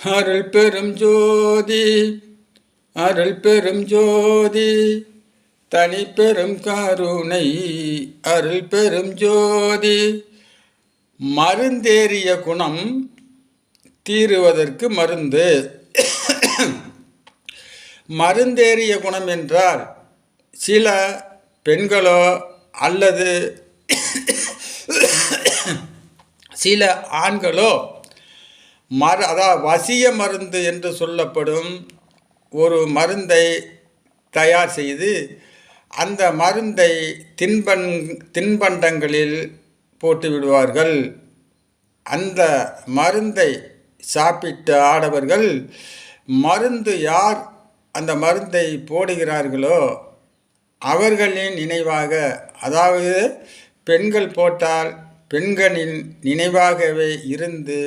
அருள் பெரும் ஜோதி அருள் பெரும் ஜோதி தனி பெரும் கருணை அருள் பெரும் ஜோதி. மருந்தேறிய குணம் தீருவதற்கு மருந்து. மருந்தேறிய குணம் என்றால் சில பெண்களோ அல்லது சில ஆண்களோ மரு அதாவது வசிய மருந்து என்று சொல்லப்படும் ஒரு மருந்தை தயார் செய்து அந்த மருந்தை தின்பன் தின்பண்டங்களில் போட்டு விடுவார்கள். அந்த மருந்தை சாப்பிட்ட ஆடவர்கள் மருந்து யார் அந்த மருந்தை போடுகிறார்களோ அவர்களின் நினைவாக அதாவது பெண்கள் போட்டால் பெண்களின் நினைவாகவே இருந்து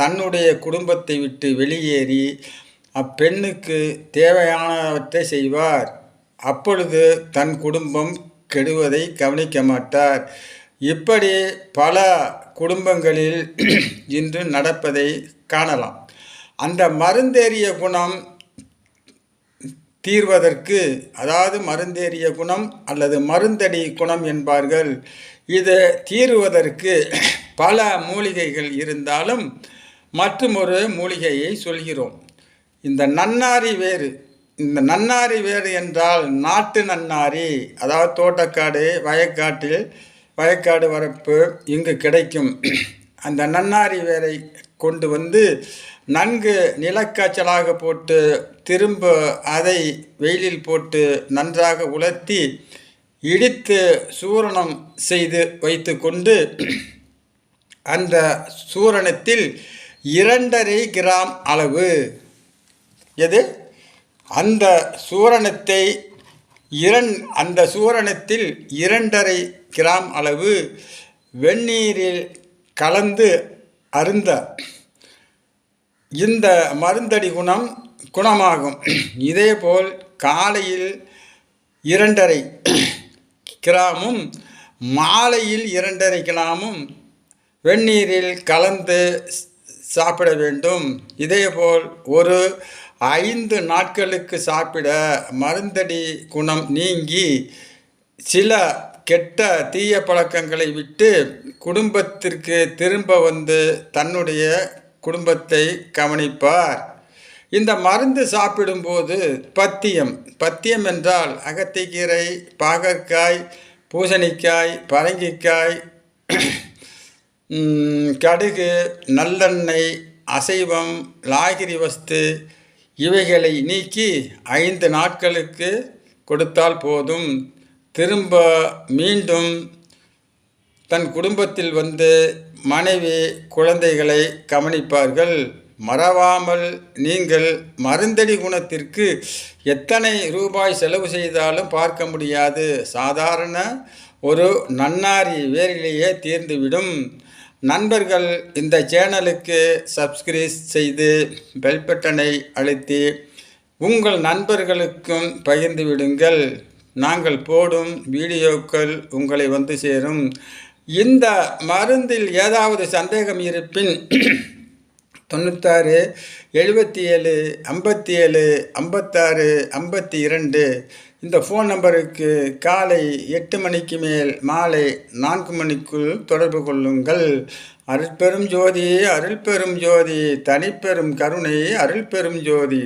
தன்னுடைய குடும்பத்தை விட்டு வெளியேறி அப்பெண்ணுக்கு தேவையானவற்றை செய்வார். அப்பொழுது தன் குடும்பம் கெடுவதை கவனிக்க மாட்டார். இப்படி பல குடும்பங்களில் இன்று நடப்பதை காணலாம். அந்த மருந்தேறிய குணம் தீர்வதற்கு அதாவது மருந்தேறிய குணம் அல்லது மருந்தடி குணம் என்பார்கள். இது தீர்வதற்கு பல மூலிகைகள் இருந்தாலும் மற்றும் ஒரு மூலிகையை சொல்கிறோம். இந்த நன்னாரி வேறு. இந்த நன்னாரி வேறு என்றால் நாட்டு நன்னாரி அதாவது தோட்டக்காடு வயக்காட்டில் வயக்காடு வரப்பு இங்கு கிடைக்கும். அந்த நன்னாரி வேரை கொண்டு வந்து நன்கு நிலக்காய்ச்சலாக போட்டு திரும்ப அதை வெயிலில் போட்டு நன்றாக உலர்த்தி இடித்து சூரணம் செய்து வைத்து கொண்டு அந்த சூரணத்தில் இரண்டரை கிராம் அளவு. எது? அந்த சூரணத்தை இரண் அந்த சூரணத்தில் இரண்டரை கிராம் அளவு வெந்நீரில் கலந்து அருந்த இந்த மருந்தடி குணம் குணமாகும். இதேபோல் காலையில் இரண்டரை கிராமும் மாலையில் இரண்டரை கிராமும் வெந்நீரில் கலந்து சாப்பிட வேண்டும். இதேபோல் ஒரு ஐந்து நாட்களுக்கு சாப்பிட மருந்தடி குணம் நீங்கி சில கெட்ட தீய பழக்கங்களை விட்டு குடும்பத்திற்கு திரும்ப வந்து தன்னுடைய குடும்பத்தை கவனிப்பார். இந்த மருந்து சாப்பிடும்போது பத்தியம் பத்தியம் என்றால் அகத்திக்கீரை பாகற்காய் பூசணிக்காய் பரங்கிக்காய் கடுகு நல்லெண்ணெய் அசைவம் லாகிரி வஸ்து இவைகளை நீக்கி ஐந்து நாட்களுக்கு கொடுத்தால் போதும். திரும்ப மீண்டும் தன் குடும்பத்தில் வந்து மனைவி குழந்தைகளை கவனிப்பார்கள். மறவாமல் நீங்கள் மருந்தடி குணத்திற்கு எத்தனை ரூபாய் செலவு செய்தாலும் பார்க்க முடியாது. சாதாரண ஒரு நன்னாரி வேரிலேயே தீர்ந்துவிடும். நண்பர்கள் இந்த சேனலுக்கு சப்ஸ்கிரைப் செய்து பெல் பட்டனை அழுத்தி உங்கள் நண்பர்களுக்கும் பகிர்ந்து விடுங்கள். நாங்கள் போடும் வீடியோக்கள் உங்களை வந்து சேரும். இந்த மருந்தில் ஏதாவது சந்தேகம் இருப்பின் தொண்ணூத்தாறு எழுபத்தி ஏழு ஐம்பத்தி ஏழு ஐம்பத்தாறு ஐம்பத்தி இரண்டு இந்த ஃபோன் நம்பருக்கு காலை எட்டு மணிக்கு மேல் மாலை நான்கு மணிக்குள் தொடர்பு கொள்ளுங்கள். அருள்பெரும் ஜோதி அருள்பெரும் ஜோதி தனிப்பெரும் கருணை அருள்பெரும் ஜோதி.